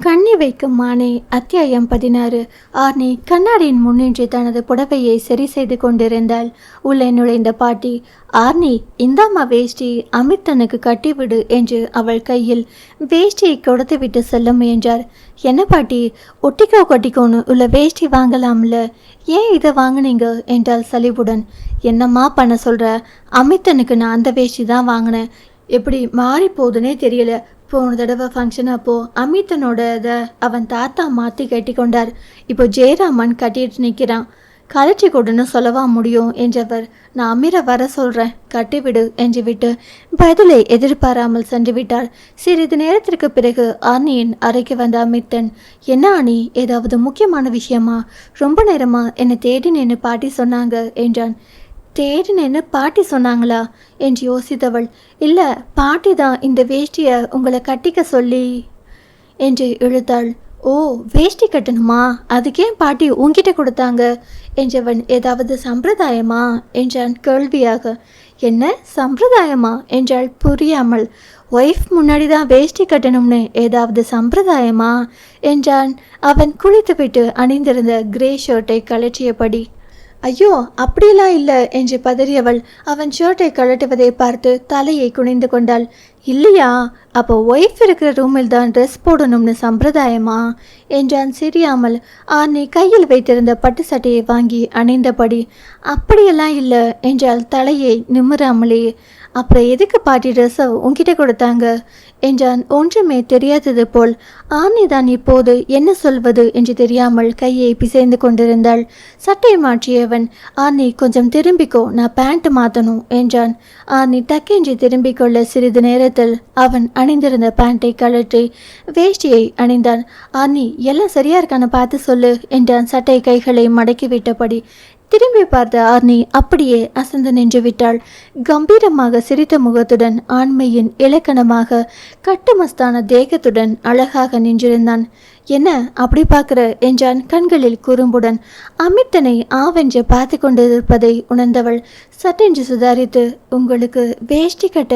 கண்ணி வைக்கும் மானே அத்தியாயம் பதினாறு. ஆர்னி கண்ணாடியின் முன்னின்று தனது புடவையை சரி செய்து கொண்டிருந்தாள். உள்ளே நுழைந்த பாட்டி ஆர்னி இந்தாம்மா வேஷ்டி அமிர்தனுக்கு கட்டிவிடு என்று அவள் கையில் வேஷ்டியை கொடுத்துவிட்டு செல்ல முயன்றார். என்ன பாட்டி ஒட்டிக்கோ கொட்டிக்கோன்னு உள்ள வேஷ்டி வாங்கலாம்ல. ஏன் இதை வாங்குனீங்க? என்றாள் சலிவுடன். என்னம்மா பண்ண சொல்கிற அமித்தனுக்கு நான் அந்த வேஷ்டி தான் வாங்கினேன். எப்படி மாறி போகுதுன்னே தெரியல. போன தடவை ஃபங்க்ஷன் அப்போ அமித்தனோட இதை அவன் தாத்தா மாற்றி கட்டி கொண்டார். இப்போ ஜெயராமன் கட்டிட்டு நிற்கிறான் கலற்றி கொடுன்னு சொல்லவா முடியும் என்றவர் நான் அமீரை வர சொல்கிறேன் கட்டிவிடு என்று விட்டு பதிலை எதிர்பாராமல் சென்று விட்டார் சிறிது நேரத்திற்கு பிறகு ஆர்னியின் அறைக்கு வந்த அமித்தன் என்ன ஆனி ஏதாவது முக்கியமான விஷயமா? ரொம்ப நேரமா? என்னை தேடி நின்று பாட்டி சொன்னாங்க என்றான். தேடினேன்னு பாட்டி சொன்னாங்களா? என்று யோசித்தவள் இல்லை பாட்டி தான் இந்த வேஷ்டியை உங்களை கட்டிக்க சொல்லி என்று இழுத்தாள். ஓ வேஷ்டி கட்டணுமா? அதுக்கே பாட்டி உங்ககிட்ட கொடுத்தாங்க? என்றவன் ஏதாவது சம்பிரதாயமா? என்றான் கேள்வியாக. என்ன? சம்பிரதாயமா? என்றாள் புரியாமல். ஒய்ஃப் முன்னாடி தான் வேஷ்டி கட்டணும்னு ஏதாவது சம்பிரதாயமா? என்றான். அவன் குளித்துவிட்டு அணிந்திருந்த கிரே ஷர்ட்டை கழற்றியபடி ஐயோ அப்படியெல்லாம் இல்லை என்று பதறியவள். அவன் ஷர்ட்டை கழட்டுவதை பார்த்து தலையை குனிந்து கொண்டாள். இல்லையா அப்போ ஒய்ஃப் இருக்கிற ரூமில் தான் ட்ரெஸ் போடணும்னு சம்பிரதாயமா என்றான் சிரியாமல். ஆர்னி கையில் வைத்திருந்த பட்டு சட்டையை வாங்கி அணிந்தபடி அப்படியெல்லாம் இல்லை என்றால் தலையை நிமிராமலே. அப்புறம் எதுக்கு பாட்டி ட்ரெஸ்ஸை உங்ககிட்ட கொடுத்தாங்க? என்றான். ஒன்றுமே தெரியாதது போல் ஆர்னி தான் இப்போது என்ன சொல்வது? என்று தெரியாமல் கையை பிசைந்து கொண்டிருந்தாள். சட்டை மாற்றியவன். ஆர்னி கொஞ்சம் திரும்பிக்கோ. நான் பேண்ட் மாற்றணும் என்றான். ஆர்னி டக்கென்று திரும்பிக் கொள்ள சிறிது நேரத்தில் அவன் அணிந்திருந்த பேண்ட்டை கழற்றி வேஷ்டியை அணிந்தான். ஆனி எல்லாம் சரியா இருக்கான்னு பார்த்து சொல்லு என்றான். சட்டை கைகளை மடக்கி விட்டபடி திரும்பி பார்த்த ஆர்னி அப்படியே அசந்து நின்று விட்டாள். கம்பீரமாக சிரித்த முகத்துடன் ஆண்மையின் இலக்கணமாக கட்டுமஸ்தான தேகத்துடன் அழகாக நின்றிருந்தான். என்ன அப்படி பார்க்கிற? என்றான் கண்களில் குறும்புடன். அமித்தனை ஆவென்று பார்த்து கொண்டிருப்பதை உணர்ந்தவள் சட்டென்று சுதாரித்து உங்களுக்கு வேஷ்டி கட்ட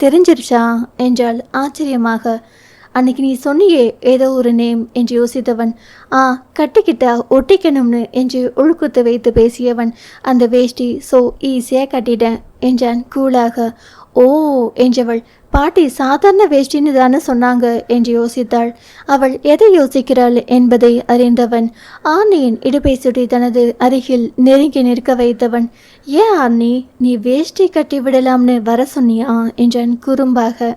தெரிஞ்சிருச்சா? என்றாள் ஆச்சரியமாக. அன்னைக்கு நீ சொன்னியே ஏதோ ஒரு நேம் என்று யோசித்தவன். ஆ கட்டிக்கிட்டா ஒட்டிக்கணும்னு என்று உழுக்குத்து வைத்து பேசியவன். அந்த வேஷ்டி ஸோ ஈஸியாக கட்டிட்டேன் என்றான் கூலாக. ஓ என்றவள். பாட்டி சாதாரண வேஷ்டின்னு தானே சொன்னாங்க என்று யோசித்தாள். அவள் எதை யோசிக்கிறாள் என்பதை அறிந்தவன். ஆர்னியின் இடுப்பை சுட்டி தனது அருகில் நெருங்கி நிற்க வைத்தவன். ஏன் ஆர்னி நீ வேஷ்டி கட்டி விடலாம்னு வர சொன்னியா? என்றான் குறும்பாக.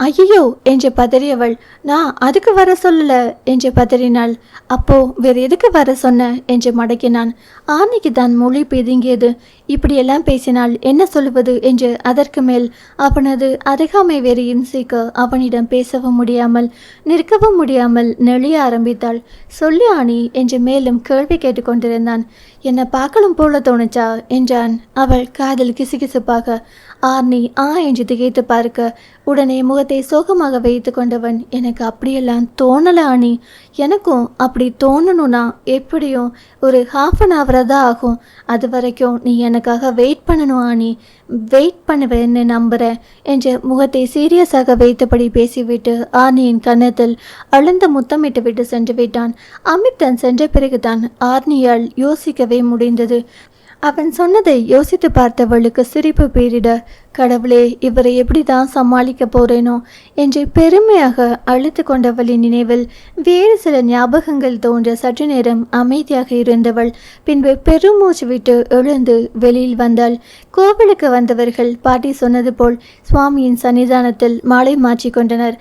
ஐயோ என்று பதறியவள் நான் அதுக்கு வர சொல்லல என்று பதறினாள். அப்போ வேறு எதுக்கு வர சொன்ன? என்று மடக்கினான். ஆனைக்கு தான் மொழி பிதுங்கியது. இப்படியெல்லாம் பேசினால் என்ன சொல்லுவது? என்று அதற்கு மேல் அவனது அருகாமை வேறு இன்சிக்க அவனிடம் பேசவும் முடியாமல் நிற்கவும் முடியாமல் நெளிய ஆரம்பித்தாள். சொல்லி ஆணி என்று மேலும் கேள்வி கேட்டுக்கொண்டிருந்தான் என்னை பார்க்கலும் போல தோணுச்சா? என்றான். அவள் காதில் கிசுகிசுப்பாக ஆர்னி ஆ என்று திகைத்து பார்க்க உடனே முகத்தை சோகமாக வைத்து கொண்டவன் எனக்கு அப்படியெல்லாம் தோணலை ஆனி. எனக்கும் அப்படி தோணணும்னா எப்படியும் ஒரு ஹாஃப் அன் ஹவராக தான் ஆகும். அது வரைக்கும் நீ எனக்காக வெயிட் பண்ணணும் ஆணி வெயிட் பண்ணுவேன்னு நம்புகிறேன் என்று முகத்தை சீரியஸாக வைத்தபடி பேசிவிட்டு ஆர்னியின் கன்னத்தில் அழுந்த முத்தமிட்டு விட்டு சென்று விட்டான். அமித் தன் சென்ற பிறகுதான் ஆர்னியால் யோசிக்கவே முடிந்தது. அவன் சொன்னதை யோசித்து பார்த்தவளுக்கு சிரிப்பு பேரிட கடவுளே இவரை எப்படி தான் சமாளிக்க போறேனோ என்று பெருமையாக அழுத்து கொண்டவளின் நினைவில் வேறு சில ஞாபகங்கள் தோன்ற சற்று நேரம் அமைதியாக இருந்தவள் பின்பு பெருமூச்சு விட்டு எழுந்து வெளியில் வந்தாள். கோவிலுக்கு வந்தவர்கள் பாட்டி சொன்னது போல் சுவாமியின் சன்னிதானத்தில் மாலை மாற்றி கொண்டனர்.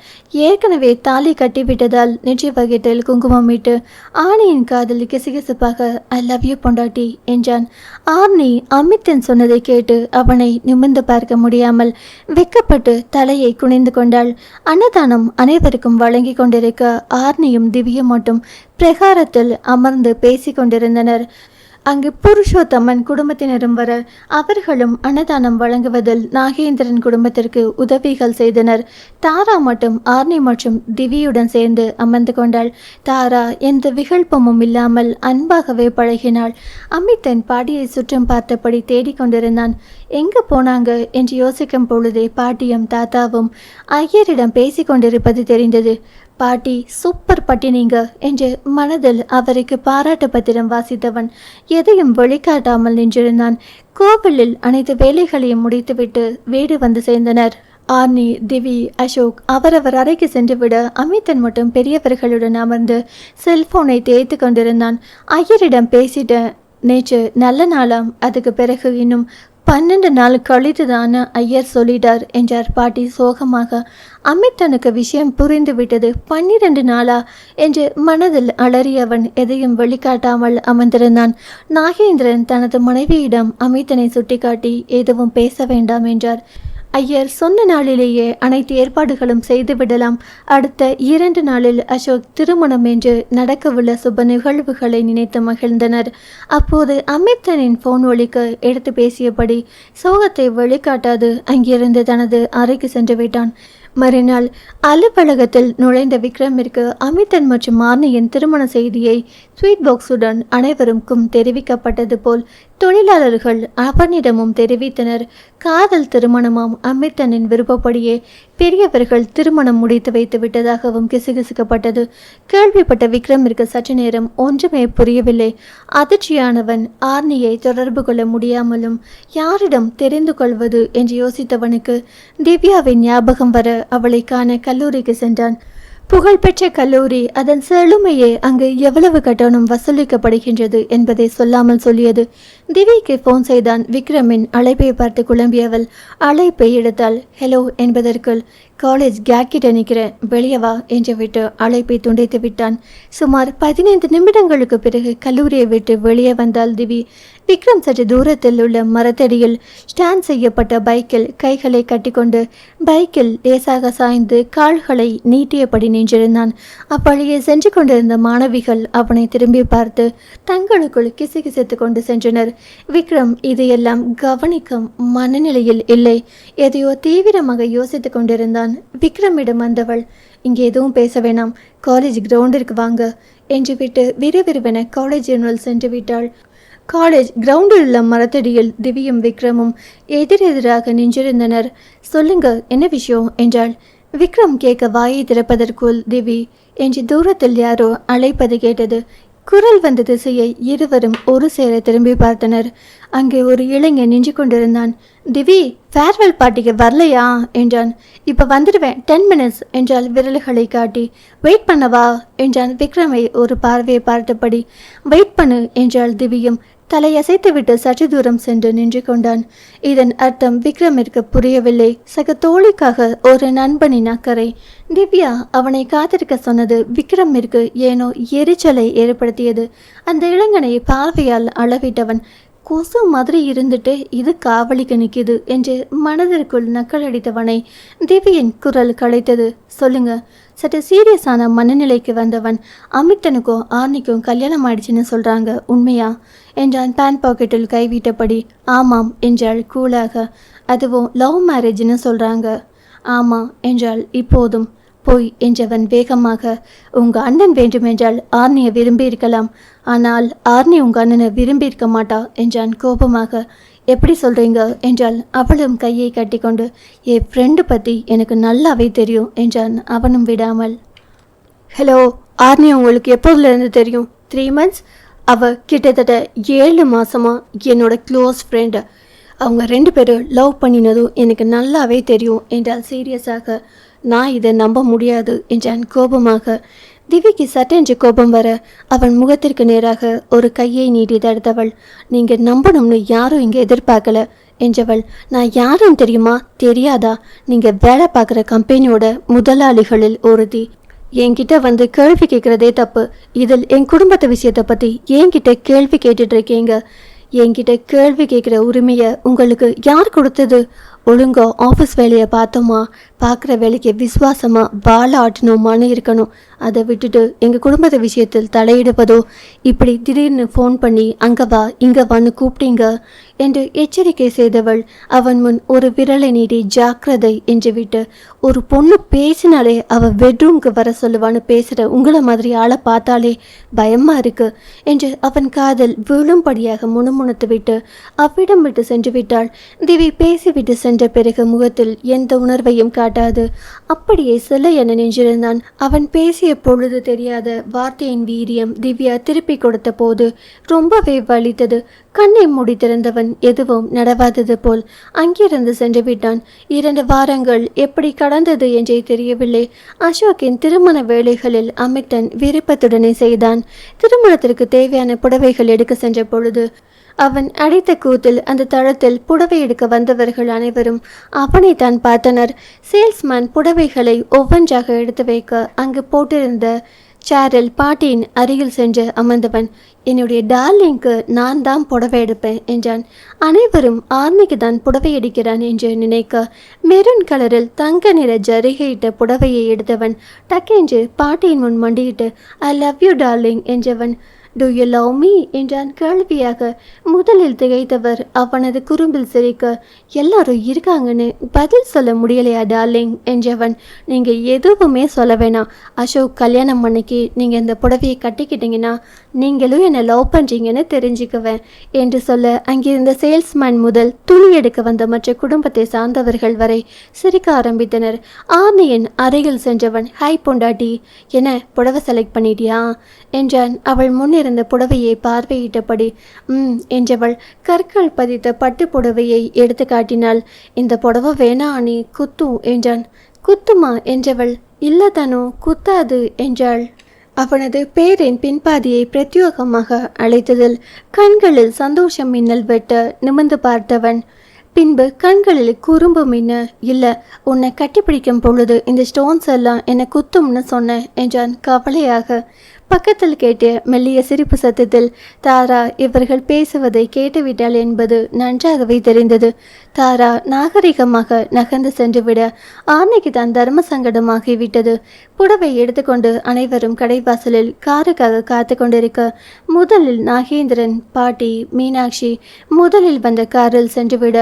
ஏற்கனவே தாலி கட்டிவிட்டதால் நெற்றி குங்குமம் குங்குமமிட்டு ஆணியின் காதல் கிசுகிசுப்பாக ஐ லவ் யூ பொண்டாட்டி என்றான். ஆர்னி அமித்தன் சொன்னதை கேட்டு அவனை நிமிர்ந்து பார்க்க முடியாமல் வெக்கப்பட்டு தலையை குனிந்து கொண்டாள். அன்னதானம் அனைவருக்கும் வழங்கி கொண்டிருக்க ஆர்னியும் திவ்யும் மட்டும் பிரகாரத்தில் அமர்ந்து பேசிக் கொண்டிருந்தனர். அங்கு புருஷோத்தமன் குடும்பத்தினரும் வர அவர்களும் அன்னதானம் வழங்குவதில் நாகேந்திரன் குடும்பத்திற்கு உதவிகள் செய்தனர். தாரா மட்டும் ஆர்னி மற்றும் திவியுடன் சேர்ந்து அமர்ந்து கொண்டாள். தாரா எந்த விகல்பமும் இல்லாமல் அன்பாகவே பழகினாள். அமித்தன் பாடியை சுற்றம் பார்த்தபடி தேடிக்கொண்டிருந்தான் எங்கு போனாங்க? என்று யோசிக்கும் பொழுதே பாட்டியும் தாத்தாவும் ஐயரிடம் பேசிக்கொண்டிருப்பது தெரிந்தது. பாட்டி சூப்பர் பட்டினிங்க என்று மனதில் அவருக்கு பாராட்டு பத்திரம் வாசித்தவன் எதையும் வெளிக்காட்டாமல் நின்றிருந்தான். கோவிலில் அனைத்து வேலைகளையும் முடித்துவிட்டு வீடு வந்து சேர்ந்தனர். ஆர்னி திவி அசோக் அவரவர் அறைக்கு சென்றுவிட அமித்தன் மட்டும் பெரியவர்களுடன் அமர்ந்து செல்போனை தேய்த்து கொண்டிருந்தான். ஐயரிடம் பேசிட்ட நேற்று நல்ல நாளாம். அதுக்கு பிறகு இன்னும் பன்னெண்டு நாள் கழித்து தானே ஐயர் சொல்லிட்டார் என்றார் பாட்டி சோகமாக. அமித்தனுக்கு விஷயம் புரிந்து விட்டது பன்னிரண்டு நாளா என்று மனதில் அலறியவன் எதையும் வெளிக்காட்டாமல் அமர்ந்திருந்தான். நாகேந்திரன் தனது மனைவியிடம் அமித்தனை சுட்டிக்காட்டி எதுவும் பேச வேண்டாம் என்றார். ஐயர் சொன்ன நாளிலேயே அனைத்து ஏற்பாடுகளும் செய்துவிடலாம் அடுத்த இரண்டு நாளில் அசோக் திருமணம் என்று நடக்கவுள்ள சுப நிகழ்வுகளை நினைத்து மகிழ்ந்தனர். அப்போது அமித்தனின் போன் ஒலிக்கு எடுத்து பேசியபடி சோகத்தை வெளிக்காட்டாது அங்கிருந்து தனது அறைக்கு சென்று விட்டான். மறுநாள் அலுவலகத்தில் நுழைந்த விக்ரமிற்கு அமித்தன் மற்றும் மார்னியின் திருமண செய்தியை ஸ்வீட் பாக்ஸுடன் அனைவருக்கும் தெரிவிக்கப்பட்டது போல் தொழிலாளர்கள் அவனிடமும் தெரிவித்தனர். காதல் திருமணமாம் அமிர்தனின் விருப்பப்படியே பெரியவர்கள் திருமணம் முடித்து வைத்து விட்டதாகவும் கிசுகிசுக்கப்பட்டது. கேள்விப்பட்ட விக்ரமிற்கு சற்று நேரம் ஒன்றுமே புரியவில்லை. அதிர்ச்சியானவன் ஆர்னியை தொடர்பு கொள்ள முடியாமலும் யாரிடம் தெரிந்து கொள்வது என்று யோசித்தவனுக்கு திவ்யாவின் ஞாபகம் வர அவளை காண கல்லூரிக்கு சென்றான். புகழ்பெற்ற கல்லூரி அதன் செழுமையே அங்கு எவ்வளவு கட்டணம் வசூலிக்கப்படுகின்றது என்பதை சொல்லாமல் சொல்லியது. திவிக்கு போன் செய்தான் விக்ரமின் அழைப்பை பார்த்து குழம்பியவள். அழைப்பை எடுத்தாள். ஹலோ என்பதற்குள் காலேஜ் கேக்கிட்ட நிற்கிறேன் வெளியே வா என்று விட்டு அழைப்பை துண்டித்து விட்டான். சுமார் பதினைந்து நிமிடங்களுக்கு பிறகு கல்லூரியை விட்டு வெளியே வந்தாள் திவி. விக்ரம் சற்று தூரத்தில் உள்ள மரத்தடியில் ஸ்டாண்ட் செய்யப்பட்ட பைக்கில் கைகளை கட்டிக்கொண்டு பைக்கில் லேசாக சாய்ந்து கால்களை நீட்டியபடி நின்றிருந்தான். அப்படியே சென்று கொண்டிருந்த மாணவிகள் அவனை திரும்பி பார்த்து தங்களுக்குள் கிசுகிசுத்து கொண்டு சென்றனர். விக்ரம் இதையெல்லாம் கவனிக்கும் மனநிலையில் இல்லை. எதையோ தீவிரமாக யோசித்துக் கொண்டிருந்தான். விக்ரமிடம் வந்தவள் இங்கே எதுவும் பேச வேணாம். காலேஜ் கிரவுண்டிற்கு வாங்க. என்று விட்டு விறுவிறுவென காலேஜ் யூனிவல் சென்று விட்டாள். காலேஜ் கிரவுண்டில் உள்ள மரத்தடியில் திவ்யும் விக்ரமும் எதிரெதிராக நின்றிருந்தனர். சொல்லுங்க என்ன விஷயம்? என்றாள். விக்ரம் கேட்க வாயை திறப்பதற்குள் திவி என்று தூரத்தில் யாரோ அழைப்பது கேட்டது. குரல் வந்த திசையை இருவரும் ஒரு சேர திரும்பி பார்த்தனர். அங்கே ஒரு இளைஞன் நின்று கொண்டிருந்தான். திவி ஃபேர்வெல் பார்ட்டிக்கு வரலையா? என்றான். இப்போ வந்துடுவேன் டென் மினிட்ஸ் என்றால் விரல்களை காட்டி. வெயிட் பண்ணவா? என்றான் விக்ரமை ஒரு பார்வையை பார்த்தபடி. வெயிட் பண்ணு என்றாள் திவியும். தலையசைத்துவிட்டு சற்று தூரம் சென்று நின்று கொண்டான். இதன் அர்த்தம் விக்ரமிற்கு புரியவில்லை. சக தோழிக்காக ஒரு நண்பனின் அக்கறை. திவ்யா அவனை காத்திருக்க சொன்னது விக்ரமிற்கு ஏனோ எரிச்சலை ஏற்படுத்தியது. அந்த இளைஞனை பார்வையால் அளவிட்டவன் கொசு மாதிரி இருந்துட்டு இது காவலிக்கு நிற்கிது என்று மனதிற்குள் நக்கலடித்தவனை திவ்யின் குரல் களைத்தது. சொல்லுங்க. சற்று சீரியஸான மனநிலைக்கு வந்தவன் அமித்தனுக்கும் ஆர்னிக்கும் கல்யாணம் ஆயிடுச்சுன்னு சொல்றாங்க உண்மையா? என்றான் பேன் பாக்கெட்டில் கைவிட்டபடி ஆமாம் என்றாள் கூலாக. அதுவும் லவ் மேரேஜ்னு சொல்கிறாங்க ஆமாம் என்றாள். இப்போதும். போய் என்றவன் வேகமாக. உங்க அண்ணன் வேண்டுமென்றால் ஆர்னியை விரும்பி இருக்கலாம் ஆனால் ஆர்னி உங்க அண்ணனை விரும்பி இருக்க மாட்டா என்றான் கோபமாக. எப்படி சொல்றீங்க? என்றால் அவளும் கையை கட்டிக்கொண்டு என் ஃப்ரெண்டு பத்தி எனக்கு நல்லாவே தெரியும் என்றான். அவனும் விடாமல். ஹலோ ஆர்னி உங்களுக்கு எப்போதுலேருந்து தெரியும்? த்ரீ மந்த்ஸ் அவ கிட்டத்தட்ட ஏழு மாசமா என்னோட க்ளோஸ் ஃப்ரெண்டு அவங்க ரெண்டு பேரும் லவ் பண்ணினதும் எனக்கு நல்லாவே தெரியும் என்றால் சீரியஸாக நான் இதை நம்ப முடியாது என்றான் கோபமாக. திவிக்கு சட்டென்று கோபம் வர அவன் முகத்திற்கு நேராக ஒரு கையை நீட்டி தடுத்தவள். நீங்கள் நம்பணும்னு யாரும் இங்கே எதிர்பார்க்கல என்றவள். நான் யாருன்னு தெரியுமா? தெரியாதா? நீங்கள் வேலை பார்க்குற கம்பெனியோட முதலாளிகளில் ஒருதி என்கிட்ட வந்து கேள்வி கேட்குறதே தப்பு. இதில் என் குடும்பத்து விஷயத்தை பற்றி என்கிட்ட கேள்வி கேட்டுட்டு இருக்கீங்க. என்கிட்ட கேள்வி கேட்குற உரிமையை உங்களுக்கு யார் கொடுத்தது? ஒழுங்கா ஆஃபீஸ் வேலையை பார்த்தோமா? பார்க்குற வேலைக்கு விசுவாசமாக பால ஆட்டணுமான்னு இருக்கணும். அதை விட்டுட்டு எங்கள் குடும்பத்தை விஷயத்தில் தலையிடுவதோ இப்படி திடீர்னு ஃபோன் பண்ணி அங்கே வா இங்கே வான்னு கூப்பிட்டீங்க என்று எச்சரிக்கை செய்தவள் அவன் முன் ஒரு விரலை நீடி ஜாக்கிரதை என்று விட்டு ஒரு பொண்ணு பேசினாலே அவள் பெட்ரூம்க்கு வர சொல்லுவான்னு பேசுகிற உங்களை மாதிரி ஆளை பார்த்தாலே பயமாக இருக்கு என்று அவன் காதல் விழும்படியாக முணுமுணுத்து விட்டு அவ்விடம் விட்டு சென்று விட்டாள் திவி பேசிவிட்டு சென்ற பிறகு முகத்தில் எந்த உணர்வையும் காட்டி காட்டாது அப்படியே சில என அவன் பேசிய பொழுது தெரியாத வார்த்தையின் வீரியம் திவ்யா திருப்பி கொடுத்த போது ரொம்பவே வலித்தது. கண்ணை மூடி திறந்தவன் எதுவும் நடவாதது போல் அங்கிருந்து சென்று விட்டான். இரண்டு வாரங்கள் எப்படி கடந்தது என்றே தெரியவில்லை. அசோக்கின் திருமண வேலைகளில் அமிர்தன் விருப்பத்துடனே செய்தான். திருமணத்திற்கு தேவையான புடவைகள் எடுக்க சென்ற பொழுது அவன் அடித்த கூத்தில் அந்த தளத்தில் புடவை எடுக்க வந்தவர்கள் அனைவரும் அவனை தான் பார்த்தனர். சேல்ஸ்மேன் புடவைகளை ஒவ்வொன்றாக எடுத்து வைக்க அங்கு போட்டிருந்த சேரில் பாட்டியின் அருகில் சென்று அமர்ந்தவன் என்னுடைய டார்லிங்க்கு நான் தான் புடவை எடுப்பேன் என்றான். அனைவரும் ஆர்மிக்கு தான் புடவை எடுக்கிறான் என்று நினைக்க மெரூன் கலரில் தங்க நிற ஜரிகையிட்ட புடவையை எடுத்தவன் டக்கென்று பாட்டியின் முன் மண்டியிட்டு ஐ லவ் யூ டார்லிங் என்றவன் டு யூ லவ் மீ என்றான் கேள்வியாக. முதலில் திகைத்தவர் அவனது குறும்பில் சிரிக்க எல்லாரும் இருக்காங்கன்னு பதில் சொல்ல முடியலையா டார்லிங் என்றவன் நீங்கள் எதுவுமே சொல்ல வேணாம். அசோக் கல்யாணம் அன்னைக்கு நீங்கள் இந்த புடவையை கட்டிக்கிட்டீங்கன்னா நீங்களும் என்னை லவ் பண்ணுறீங்கன்னு தெரிஞ்சுக்குவேன் என்று சொல்ல அங்கிருந்த சேல்ஸ்மேன் முதல் துணி எடுக்க வந்த மற்ற குடும்பத்தை சார்ந்தவர்கள் வரை சிரிக்க ஆரம்பித்தனர். ஆமையின் அருகில் சென்றவன் ஹாய் பொண்டாட்டி என புடவை செலக்ட் பண்ணிட்டியா? என்றான். அவள் முன்னிருந்த புடவையை பார்வையிட்டபடி ம் என்றவள் கற்கள் பதித்த பட்டு புடவையை எடுத்து காட்டினாள். இந்த புடவை வேணா அணி குத்தும் என்றான். குத்துமா? என்றவள் இல்லை தனு குத்தாது என்றாள். அவனது பேரின் பின்பாதியை பிரத்யோகமாக அழைத்ததில் கண்களில் சந்தோஷம் மின்னல் வெட்ட நிமிர்ந்து பார்த்தவன் பின்பு கண்களில் குறும்பு மின்ன இல்லை உன்னை கட்டிப்பிடிக்கும் பொழுது இந்த ஸ்டோன்ஸ் எல்லாம் என்னை குத்தும்னு சொன்னேன் என்றான் கவலையாக. பக்கத்தில் கேட்ட மெல்லிய சிரிப்பு சத்தத்தில் தாரா இவர்கள் பேசுவதை கேட்டுவிட்டாள் என்பது நன்றாகவே தெரிந்தது. தாரா நாகரிகமாக நகர்ந்து சென்றுவிட ஆர்னைக்கு தான் தர்ம சங்கடமாகிவிட்டது. புடவை எடுத்துக்கொண்டு அனைவரும் கடைவாசலில் காருக்காக காத்து கொண்டிருக்க முதலில் நாகேந்திரன் பாட்டி மீனாட்சி முதலில் வந்த காரில் சென்றுவிட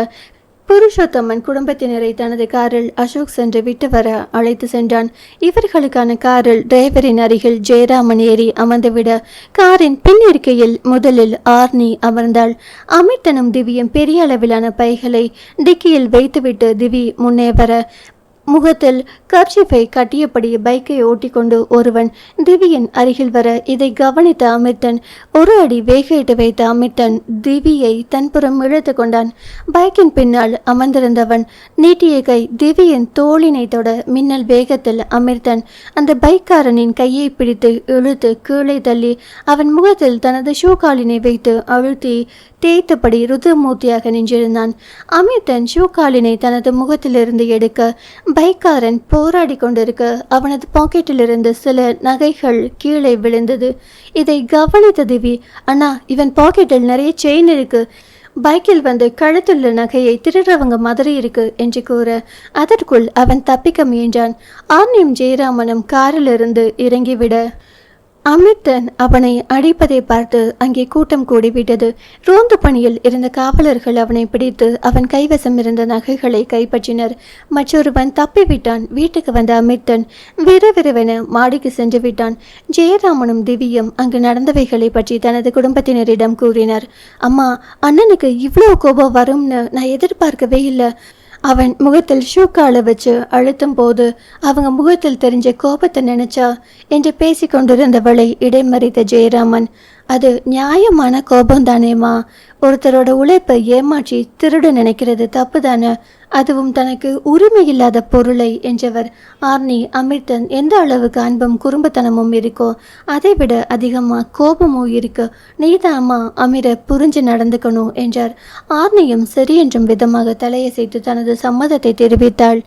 புருஷோத்தமன் குடும்பத்தினரை தனது காரில் அசோக் சென்று விட்டு வர அழைத்து சென்றான். இவர்களுக்கான காரில் டிரைவரின் அருகில் ஜெயராமன் ஏறி அமர்ந்துவிட காரின் பின் இருக்கையில் முதலில் ஆர்னி அமர்ந்தாள். அமிர்தனும் திவ்யம் பெரிய அளவிலான பைகளை டிக்கியில் வைத்துவிட்டு திவி முன்னே வர முகத்தில் கர்ச்சிஃபை கட்டியபடி பைக்கை ஓட்டிக்கொண்டு ஒருவன் திவியின் அருகில் வர இதை கவனித்த அமிர்தன் ஒரு அடி வேகையிட்டு வைத்த அமிர்தன் திவியை தன்புறம் இழுத்து கொண்டான். பைக்கின் பின்னால் அமர்ந்திருந்தவன் நீட்டிய கை திவியின் தோளினை தொட மின்னல் வேகத்தில் அமிர்தன் அந்த பைக்காரனின் கையை பிடித்து இழுத்து கீழே தள்ளி அவன் முகத்தில் தனது ஷூ காலினை வைத்து அழுத்தி தேய்த்தபடி ருதுமூர்த்தியாக நின்றிருந்தான். அமிர்தன் ஷூ காலினை தனது முகத்திலிருந்து எடுக்க பைக்காரன் போராடி கொண்டிருக்க அவனது பாக்கெட்டிலிருந்து சில நகைகள் கீழே விழுந்தது. இதை கவனித்த திவி அண்ணா இவன் பாக்கெட்டில் நிறைய செயின் இருக்கு. பைக்கில் வந்து கழுத்துள்ள நகையை திருடுறவங்க மாதிரி இருக்கு என்று கூற அதற்குள் அவன் தப்பிக்க முயன்றான். ஆர்னியும் ஜெயராமனும் காரிலிருந்து இறங்கிவிட அமிர்தன் அவனை அடிப்பதை பார்த்து அங்கே கூட்டம் கூடிவிட்டது. ரோந்து பணியில் இருந்த காவலர்கள் அவனை பிடித்து அவன் கைவசம் இருந்த நகைகளை கைப்பற்றினர். மற்றொருவன் தப்பிவிட்டான். வீட்டுக்கு வந்த அமிர்தன் விறுவிறுவென மாடிக்கு சென்று விட்டான். ஜெயராமனும் திவ்யம் அங்கு நடந்தவைகளை பற்றி தனது குடும்பத்தினரிடம் கூறினர். அம்மா அண்ணனுக்கு இவ்வளோ கோபம் வரும்னு நான் எதிர்பார்க்கவே இல்லை. அவன் முகத்தில் ஷூக்கால வச்சு அழுத்தும் போது அவங்க முகத்தில் தெரிஞ்ச கோபத்தை நினைச்சா என்று பேசிக்கொண்டிருந்தவளை இடைமறித்த ஜெயராமன் அது நியாயமான கோபம் தானேம்மா. ஒருத்தரோட உழைப்பை ஏமாற்றி திருட நினைக்கிறது தப்பு தானே அதுவும் தனக்கு உரிமை இல்லாத பொருளை என்றவர் ஆர்னி அமிர்தன் எந்த அளவுக்கு அன்பும் குறும்புத்தனமும் இருக்கோ அதை விட அதிகமாக கோபமும் இருக்கு. நீதாம்மா அமிர புரிஞ்சு நடந்துக்கணும் என்றார். ஆர்னியும் சரி என்றும் விதமாக தலையசைத்து தனது சம்மதத்தை தெரிவித்தாள்.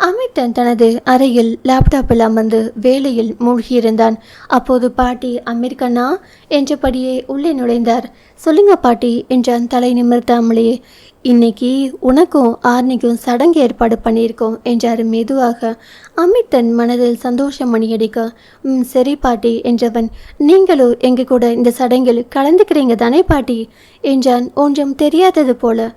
அமிர்தன் தனது அறையில் லேப்டாப்பில் அமர்ந்து வேலையில் மூழ்கியிருந்தான். அப்போது பாட்டி அமீர்கண்ணா என்றபடியே உள்ளே நுழைந்தார். சொல்லுங்க பாட்டி என்றான் தலை நிமிர்த்தாமலேயே. இன்னைக்கு உனக்கும் ஆர்னிக்கும் சடங்கு ஏற்பாடு பண்ணியிருக்கோம் என்றார் மெதுவாக. அமிர்தன் மனதில் சந்தோஷம் மணியடிக்க ம் சரி பாட்டி என்றவன். நீங்களும் எங்க கூட இந்த சடங்கில் கலந்துக்கிறீங்க தானே பாட்டி என்றான். ஒன்றும் தெரியாதது போல.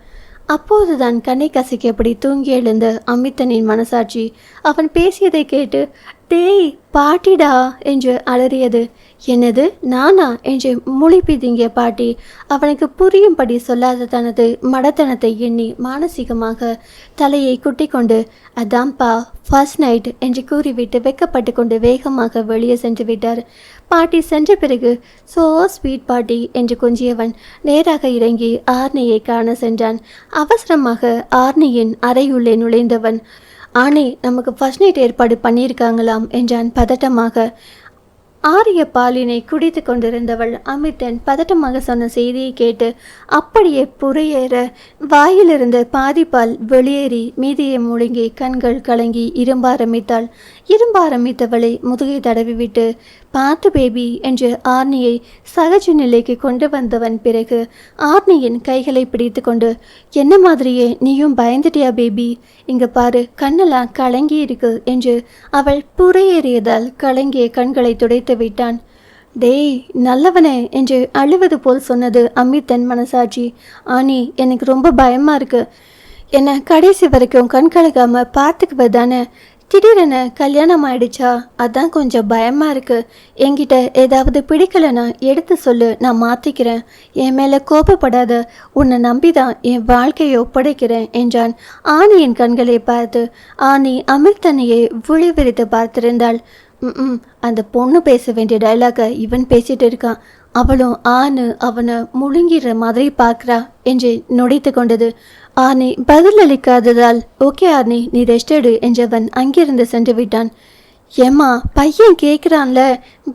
அப்போதுதான் கண்ணை கசிக்கப்படி தூங்கி எழுந்த அமித்தனின் மனசாட்சி. அவன் பேசியதை கேட்டு டேய் பாட்டிடா என்று அலறியது. என்னது நானா? என்று மொழி பிதுங்கிய பாட்டி அவனுக்கு புரியும்படி சொல்லாத தனது மடத்தனத்தை எண்ணி மானசீகமாக தலையை குட்டிக்கொண்டு அதாம்பா ஃபர்ஸ்ட் நைட் என்று கூறிவிட்டு வெக்கப்பட்டு கொண்டு வேகமாக வெளியே சென்று விட்டார். பாட்டி சென்ற பிறகு சோ ஸ்வீட் பாட்டி என்று கொஞ்சியவன் நேராக இறங்கி ஆர்னியை காண சென்றான். அவசரமாக ஆர்னியின் அறையுள்ளே நுழைந்தவன் ஆனே நமக்கு ஃபர்ஸ்ட் நைட் ஏற்பாடு பண்ணியிருக்காங்களாம் என்றான் பதட்டமாக. ஆரிய பாலினை குடித்து கொண்டிருந்தவள் அமிர்தன் பதட்டமாக சொன்ன செய்தியை கேட்டு அப்படியே புறையேற வாயிலிருந்து பாதிப்பால் வெளியேறி மீதியை முழுங்கி கண்கள் கலங்கி இரும்ப ஆரம்பித்தாள். இரும்ப ஆரம்பித்தவளை முதுகை தடவிவிட்டு பார்த்து பேபி என்று ஆர்னியை சகஜ நிலைக்கு கொண்டு வந்தவன் பிறகு ஆர்னியின் கைகளை பிடித்து கொண்டு என்ன மாதிரியே நீயும் பயந்துட்டியா பேபி? இங்க பாரு கண்ணெல்லாம் கலங்கி இருக்கு என்று அவள் புறையேறியதால் கலங்கிய கண்களை துடைத்து விட்டான். டேய் நல்லவனே என்று அழுவது போல் சொன்னது அமித்தன் மனசாட்சி. ஆனி எனக்கு ரொம்ப பயமா இருக்கு. என்னை கடைசி வரைக்கும் கண் கலக்காம பார்த்துக்குவது தானே திடீரென கல்யாணம் ஆயிடுச்சா? அதான் கொஞ்சம் பயமா இருக்கு. என்கிட்ட ஏதாவது பிடிக்கலைன்னா எடுத்து சொல்லு நான் மாத்திக்கிறேன். என் மேல கோபப்படாத உன்னை நம்பிதான் என் வாழ்க்கையை ஒப்படைக்கிறேன் என்றான். ஆனியின் கண்களை பார்த்து ஆனி அமிர்தனையே விழி விரித்து பார்த்திருந்தாள். ம் அந்த பொண்ணு பேச வேண்டிய டைலாக இவன் பேசிட்டு இருக்கான். அவளும் ஆணு அவனை முழுங்கிற மாதிரி பார்க்கறா என்று நொடித்து கொண்டது. ஆனி பதில் அளிக்காததால் ஓகே ஆர்னி நீ ரெஸ்ட் எடு என்றவன் அங்கிருந்து சென்று விட்டான். ஏம்மா பையன் கேட்குறான்ல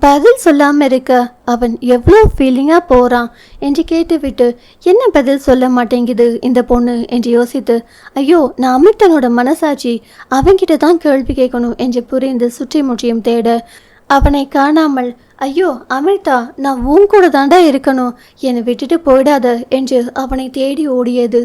பதில் சொல்லாமல் இருக்க அவன் எவ்வளோ ஃபீலிங்காக போகிறான் என்று கேட்டுவிட்டு என்ன பதில் சொல்ல மாட்டேங்குது இந்த பொண்ணு? என்று யோசித்து ஐயோ நான் அமிர்தனோட மனசாட்சி அவன்கிட்ட தான் கேள்வி கேட்கணும் என்று புரிந்து சுற்றி முற்றியும் தேட அவனை காணாமல் ஐயோ அமிர்தா நான் உன் கூட தாண்டா இருக்கணும் என்னை விட்டுட்டு போயிடாத என்று அவனை தேடி ஓடியது.